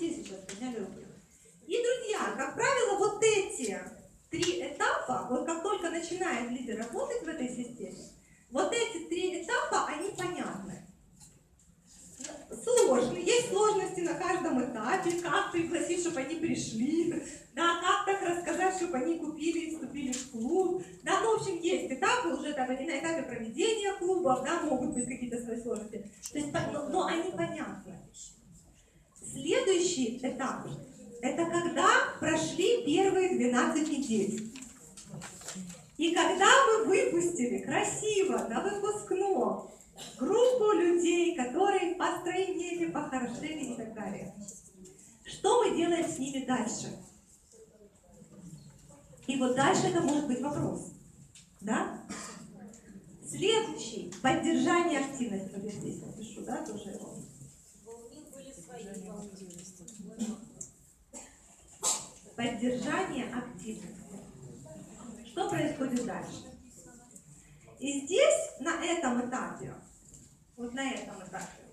сейчас подняли руку. И, друзья, как правило, вот эти три этапа, вот как только начинает лидер работать в этой системе, вот эти три этапа, они понятны. Сложные, есть сложности на каждом этапе, как пригласить, чтобы они пришли, да, как так рассказать, чтобы они купили и вступили в клуб, да, ну, в общем, есть этапы, уже там, и на этапе проведения клубов, да, могут быть какие-то свои сложности, то есть, но, но они понятны. Следующий этап – это когда прошли первые 12 недель. И когда вы выпустили красиво на выпускном группу людей, которые постройнели, похорошели и так далее, что мы делаем с ними дальше? И вот дальше это может быть вопрос. Да? Следующий – поддержание активности. Вот я здесь напишу, да, тоже его. Поддержание активности. Что происходит дальше? И здесь, на этом этапе, вот на этом этапе,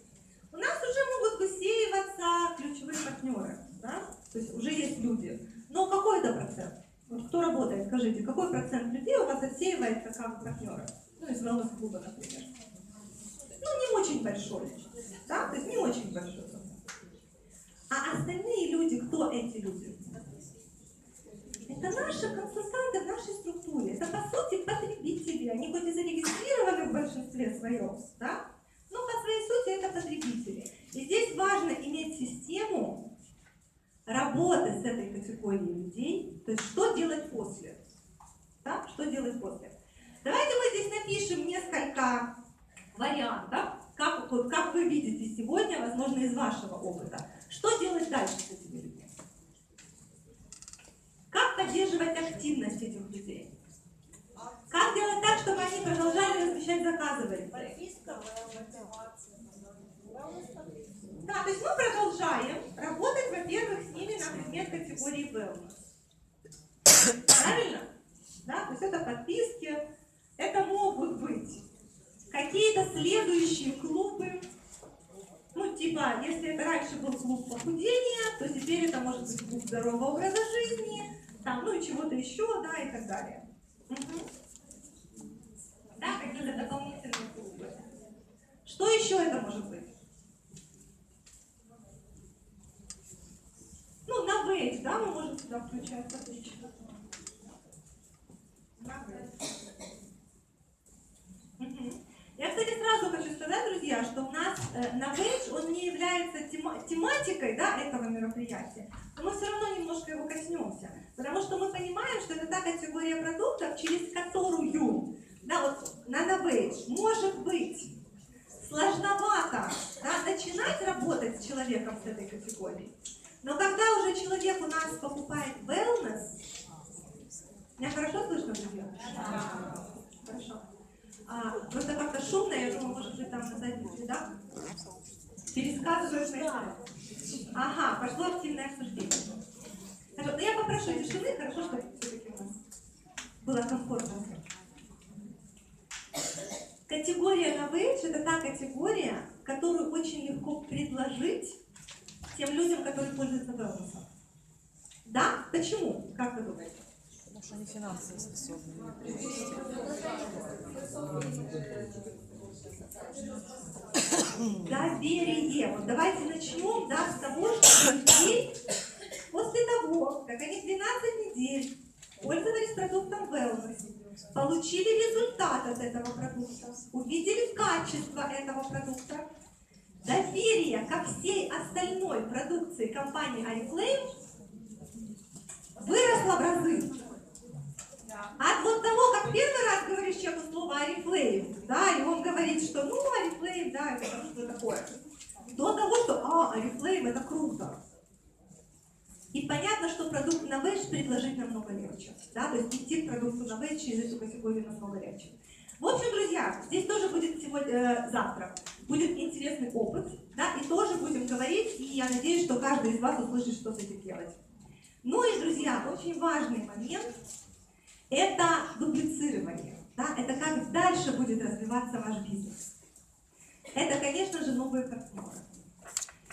у нас уже могут высеиваться ключевые партнеры, да? То есть уже есть люди. Но какой это процент? Вот кто работает, скажите, какой процент людей у вас отсеивается как партнеры? Ну, из wellness-клуба, например. Ну, не очень большой, да? То есть не очень большой А остальные люди, кто эти люди? Это наши консультанты в нашей структуре. Это, по сути, потребители. Они хоть и зарегистрированы в большинстве своем, да? но по своей сути это потребители. И здесь важно иметь систему работы с этой категорией людей. То есть, что делать после? Да? Что делать после? Давайте мы здесь напишем несколько вариантов, как, вот, как вы видите сегодня, возможно, из вашего опыта. Что делать дальше с поддерживать активность этих людей? Как делать так, чтобы они продолжали размещать заказы в? Да, то есть мы продолжаем работать, во-первых, с ними на предмет категории wellness. Правильно? Да, то есть это подписки, это могут быть какие-то следующие клубы, ну, типа, если это раньше был клуб похудения, то теперь это может быть клуб здорового образа жизни, там, ну и чего-то еще, да, и так далее. Угу. Да, какие-то дополнительные клубы. Что еще это может быть? Ну, на вейт, да, мы можем сюда включать, отлично. На Я, кстати, сразу хочу сказать, друзья, что у нас э, на вейдж он не является тема тематикой да, этого мероприятия, но мы все равно немножко его коснемся. Потому что мы понимаем, что это та категория продуктов, через которую да, вот, на Novage может быть сложновато да, начинать работать с человеком с этой категорией. Но когда уже человек у нас покупает wellness, меня хорошо слышно, друзья? Да. Просто как-то шумно, я думаю, может быть, там на задних рядах пересказывают на Ага, пошло активное обсуждение. Хорошо, но я попрошу тишины, хорошо, что все-таки у нас было комфортно. Категория Novage – это та категория, которую очень легко предложить тем людям, которые пользуются wellness. Да? Почему? Как вы думаете? Что они финансово способны Доверие. Вот давайте начнем да, с того, что людей После того, как они 12 недель пользовались продуктом Wellness, получили результат от этого продукта, увидели качество этого продукта, доверие ко всей остальной продукции компании Oriflame выросло в разы. От вот того, как первый раз говоришь человеку слово Oriflame, да, и он говорит, что ну, Oriflame, да, это что такое, до того, что, а, Oriflame, это круто. И понятно, что продукт на вэш предложить намного легче. Да? То есть идти к продукту на вэш через эту категорию намного легче. В общем, друзья, здесь тоже будет сегодня, э, завтра будет интересный опыт, да, и тоже будем говорить, и я надеюсь, что каждый из вас услышит, что с этим делать. Ну и, друзья, очень важный момент – это дублицирование, да, это как дальше будет развиваться ваш бизнес. Это, конечно же, новые партнеры.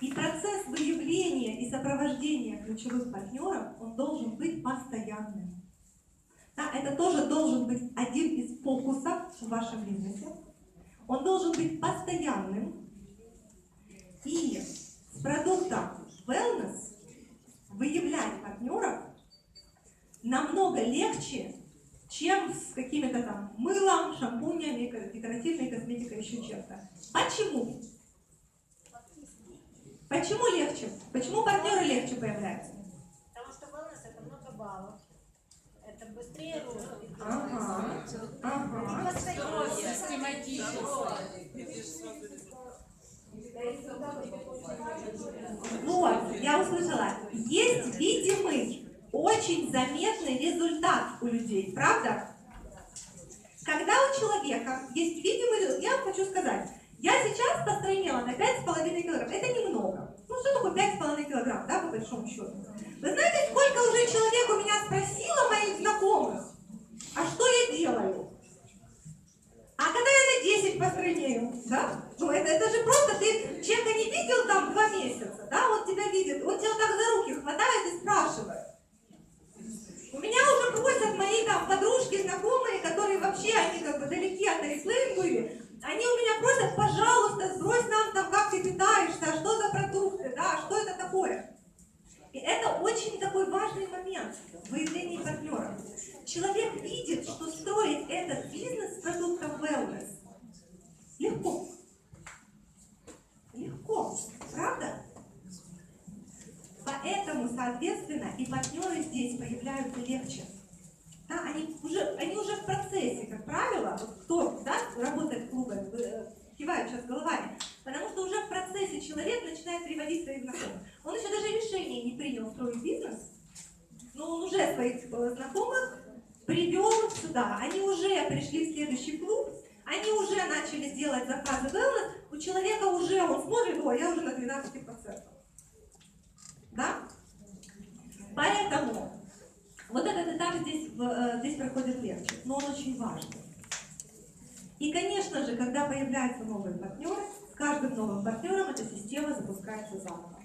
И процесс выявления и сопровождение ключевых партнеров, он должен быть постоянным. Да, это тоже должен быть один из фокусов в вашем бизнесе. Он должен быть постоянным. И с продуктом wellness выявлять партнеров намного легче, чем с какими-то там мылом, шампунями, ко- декоративной косметикой, еще чем-то. Почему? Почему легче? Почему партнеры легче появляются? Потому что wellness это много баллов. Это быстрее рост. Ага, ага. Вот, я услышала. Есть видимый, очень заметный результат у людей, правда? Когда у человека есть видимый результат, я вам хочу сказать, я сейчас постройнела на 5,5 килограмм. Это немного. Ну, что такое 5,5 килограмм, да, по большому счету? Вы знаете, сколько уже человек у меня спросило моих знакомых, а что я делаю? А когда я на 10 постройнею, да? Ну, это, это же просто ты человека не видел там два месяца, да? Он тебя видит, он тебя так за руки хватает и спрашивает. У меня уже просят мои там подружки, знакомые, которые вообще, далеки от Oriflame были, они у меня просят, пожалуйста, сбрось нам там, как ты питаешься, а что за продукты, да, что это такое. И это очень такой важный момент в выявлении партнеров. Человек видит, что строить этот бизнес с продуктом wellness легко. Легко, правда? Поэтому, соответственно, и партнеры здесь появляются легче. Да, они, уже, они уже в процессе, как правило, вот кто да, работает в клубе, э, кивают сейчас головами, потому что уже в процессе человек начинает приводить своих знакомых. Он еще даже решение не принял строить бизнес, но он уже своих знакомых привел сюда. Они уже пришли в следующий клуб, они уже начали делать заказы wellness, у человека уже, он смотрит, о, я уже на 12%. Да? Поэтому э, здесь проходит легче, но он очень важный. И, конечно же, когда появляются новые партнеры, с каждым новым партнером эта система запускается заново.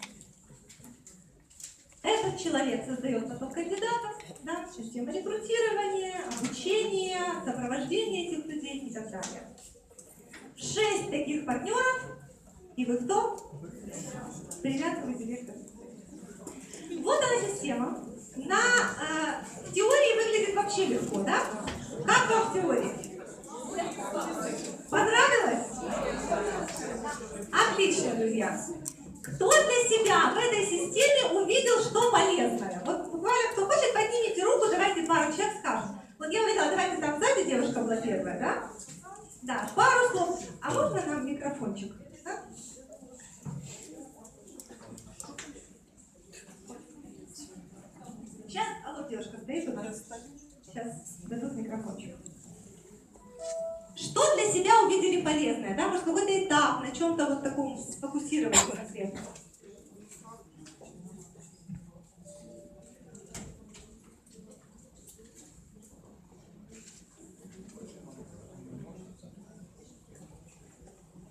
Этот человек создает поток кандидатов, да, система рекрутирования, обучения, сопровождения этих людей и так далее. Шесть таких партнеров, и вы кто? Привет, вы. Вот она система. На, э, в теории выглядит вообще легко, да? Как вам в теории? Понравилось? Отлично, друзья. Кто для себя в этой системе увидел, что полезное? Вот буквально, кто хочет, поднимите руку, давайте пару человек скажем. Вот я увидела, давайте там сзади девушка была первая, да? Да, пару слов. А можно нам микрофончик? Да? Сейчас, алло, девушка, стоит у нас. Сейчас дадут микрофончик. Что для себя увидели полезное, да? Может, какой-то этап, на чем-то вот таком сфокусироваться конкретно.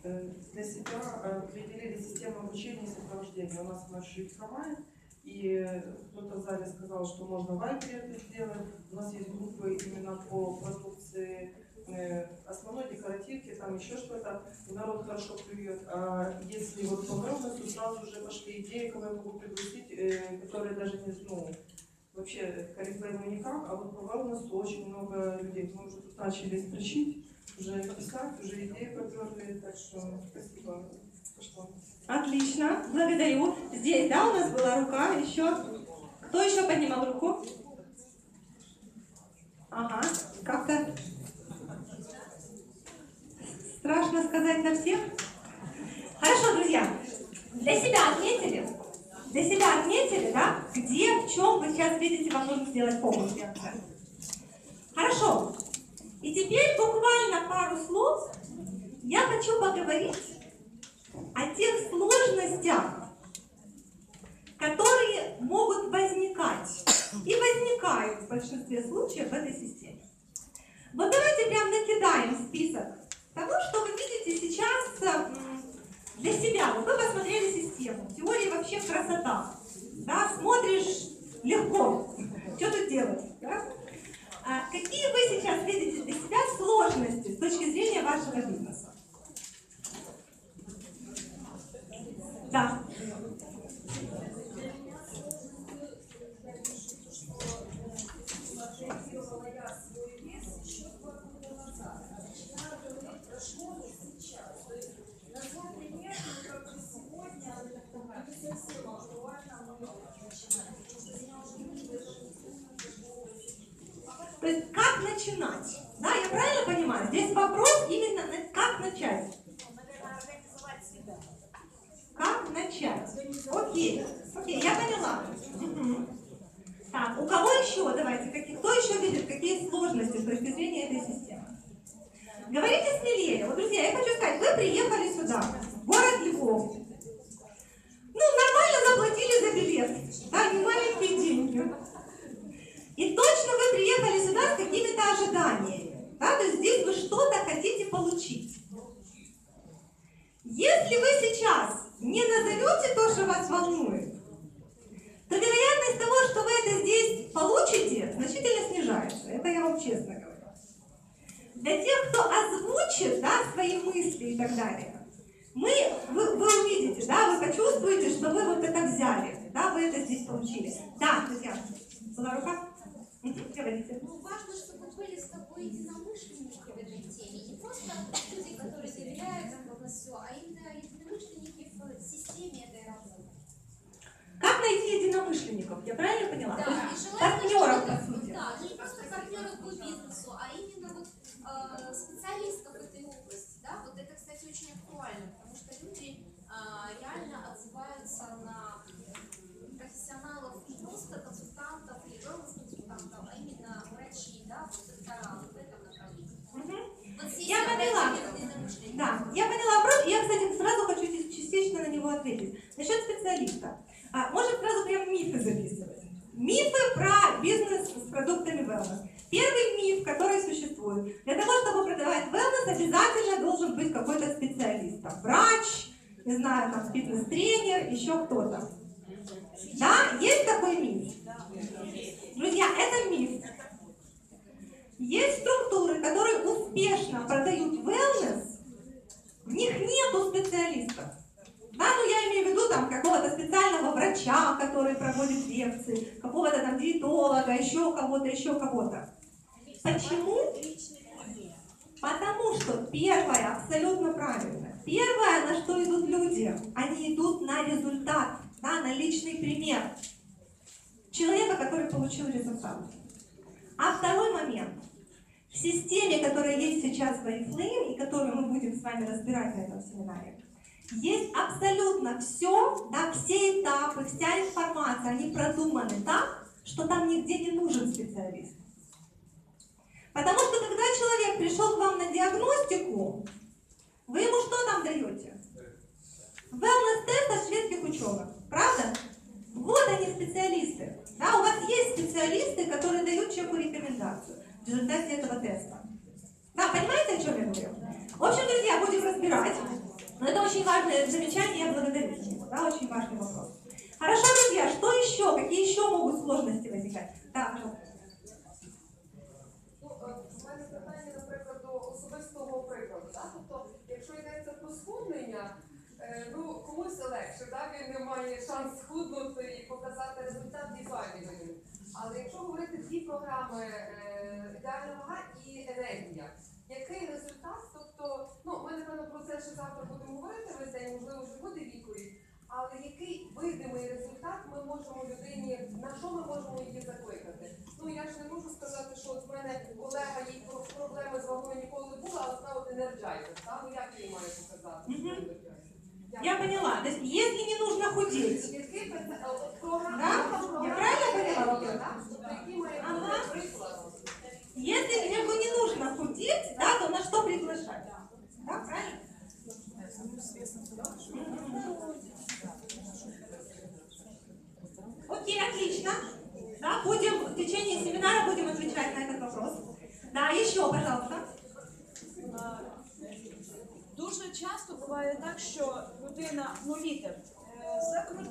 Э, Для себя э, определили систему обучения и сопровождения. У нас маршрут хромает, и э, кто-то в зале сказал, что можно в Вайбере это сделать. У нас есть группы именно по продукции основной декоративки, там еще что-то. Народ хорошо клюет. А если вот по wellness, сразу же пошли идеи, кого я могу пригласить, э, которые даже не ну, вообще корректно никак, а вот по wellness очень много людей. Мы уже тут начали строчить уже писать, уже идеи поперли, так что спасибо. Пошло. Отлично, благодарю. Здесь, да, у нас была рука, еще. Кто еще поднимал руку? Ага, как-то страшно сказать на всех. Хорошо, друзья, для себя отметили? Для себя отметили, да? Где, в чем вы сейчас видите, вам нужно сделать фокус? Хорошо. И теперь буквально пару слов я хочу поговорить о тех сложностях, которые могут возникать и возникают в большинстве случаев в этой системе. Вот давайте прям накидаем список того, что вы видите сейчас м, для себя. Вот вы посмотрели систему. теории вообще красота. Да, смотришь легко. Что тут делать? да? А какие вы сейчас видите для себя ok. Ok, e a canelada? Получите, значительно снижается. Это я вам честно говорю. Для тех, кто озвучит да, свои мысли и так далее, мы, вы, вы увидите, да, вы почувствуете, что вы вот это взяли, да, вы это здесь получили. Да, друзья, была рука? Говорите. Ну, важно, чтобы были с тобой единомышленники в этой теме. Не просто люди, которые доверяют нам во все, а именно единомышленники в системе этой. Как найти единомышленников? Я правильно поняла? Да, партнеров, по сути. Да, не просто партнеров по бизнесу, а именно вот э, специалистов в этой области. Да? Вот это, кстати, очень актуально, потому что люди а, реально отзываются на м, профессионалов не просто консультантов или консультантов, а именно врачей, да, вот доктора вот в этом направлении. Мгм. Вот здесь Я поняла. опять единомышленники. Да, я поняла вопрос, и я, кстати, сразу хочу чис- частично на него ответить. Насчет специалиста. А, может сразу прям мифы записывать. Мифы про бизнес с продуктами wellness. Первый миф, который существует. Для того, чтобы продавать wellness, обязательно должен быть какой-то специалист. Там, врач, не знаю, там, фитнес-тренер, еще кто-то. Да, есть такой миф. Друзья, это миф. Есть структуры, которые успешно продают wellness, в них нету специалистов. Да, ну я имею в виду там какого-то специального врача, который проводит лекции, какого-то там диетолога, еще кого-то, еще кого-то. Почему? Потому что первое абсолютно правильно. Первое, на что идут люди, они идут на результат, да, на личный пример человека, который получил результат. А второй момент. В системе, которая есть сейчас в Oriflame и которую мы будем с вами разбирать на этом семинаре, есть абсолютно все, да, все этапы, вся информация, они продуманы так, что там нигде не нужен специалист. Потому что когда человек пришел к вам на диагностику, вы ему что там даете? Wellness-тест от шведских ученых, правда? Вот они специалисты. Да, у вас есть специалисты, которые дают человеку рекомендацию в результате этого теста. Да, понимаете, о чем я говорю? В общем, друзья, будем разбирать. Но это очень важное замечание, я благодарю за него. Да, очень важный вопрос. Хорошо, друзья, что еще? Какие еще могут сложности возникать? Да, пожалуйста. Особистого прикладу. Да? Тобто, якщо йдеться про схуднення, е, ну комусь легше, да? він не має шанс схуднути і показати результат до. Але якщо говорити дві програми е, ідеальна вага і енергія, який результат? Тобто, ну ми напевно про це ще завтра будемо говорити весь день, можливо, вже буде відповідь. Але який видимий результат ми можемо людині, на що ми можемо її закликати? Ну я ж не можу сказати, що от в мене колега їй проблеми з вагою ніколи не була, але от енерджайзер. Та? Ну як її їй маю показати? що Мгм. енерджайзер? Я поняла. То есть, если не нужно худеть, е, от програма- Да? програма Я правильно поняла. Тобто який має Ага. приклад? если ему не нужно худеть, да, то на что приглашать? Да, правильно? Окей, отлично. Да, будем в течение семинара будем отвечать на этот вопрос. Да, еще, пожалуйста. Дуже часто буває так, що людина, ну лікар,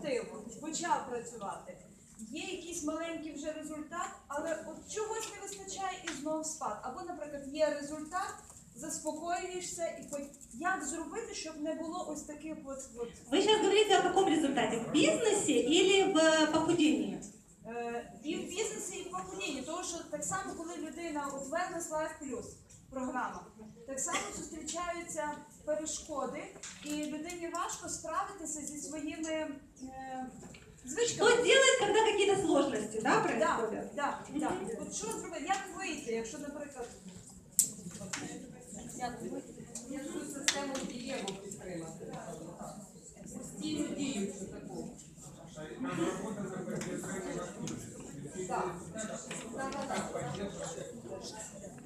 е, почав працювати. Є якийсь маленький вже результат, але от чогось не вистачає і знов спад. Або, наприклад, є результат, заспокоюєшся і по- як зробити, щоб не було ось таких от, от Вы сейчас говорите о каком результате? В бизнесе или в похудении? Е, і в бізнесі, і в похудінні. Тому що так само, коли людина от Wellness Life Plus програма, так само зустрічаються перешкоди, і людині важко справитися зі своїми е, Что звичками. делать, когда какие-то сложности, да, Да, происходят? да, да. От що зробити? Як вийти, якщо, наприклад, як вийти? Я цю систему дієву підтримати. Постійно діючу таку. Так. Так, так, так.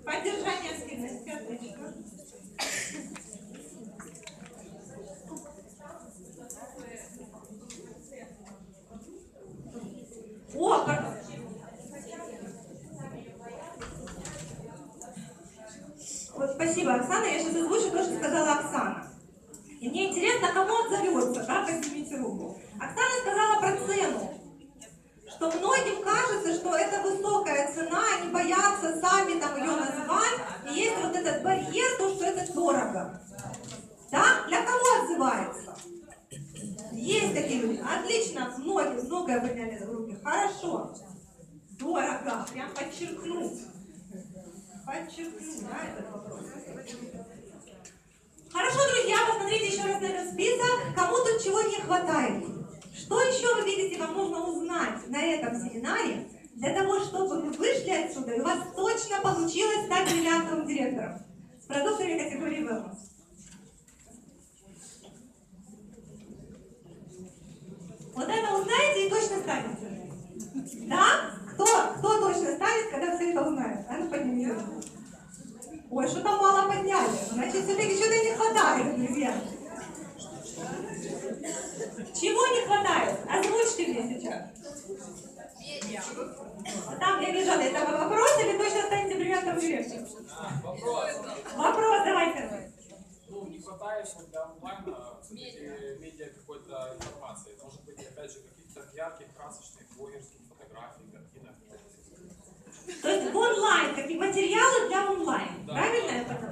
Поддержание активности, отлично. Дорого. Да? Для кого отзывается? Есть такие люди. Отлично, многие, многое подняли руки. Хорошо. Дорого. Прям подчеркнуть. Подчеркнуть, да, этот вопрос. Хорошо, друзья, посмотрите еще раз на этот список. Кому тут чего не хватает? Что еще вы видите, вам нужно узнать на этом семинаре, для того, чтобы вы вышли отсюда, и у вас точно получилось стать бриллиантовым директором с продуктами категории wellness? Вот это узнаете и точно станете. Да? Кто, кто точно станет, когда все это узнает? А ну поднимите. Ой, что-то мало подняли. Значит, все-таки что-то не хватает, друзья. Чего не хватает? Озвучьте мне сейчас. Там я вижу, это вопрос или точно станете бриллиантовым директором? Вопрос. Вопрос давайте. Ну, не хватает для онлайна все-таки медиа какой-то информации. Может быть, опять же, каких-то ярких, красочных, блогерских фотографий, картинок. То есть в онлайн, такие материалы для онлайн. Да. Правильно я поняла?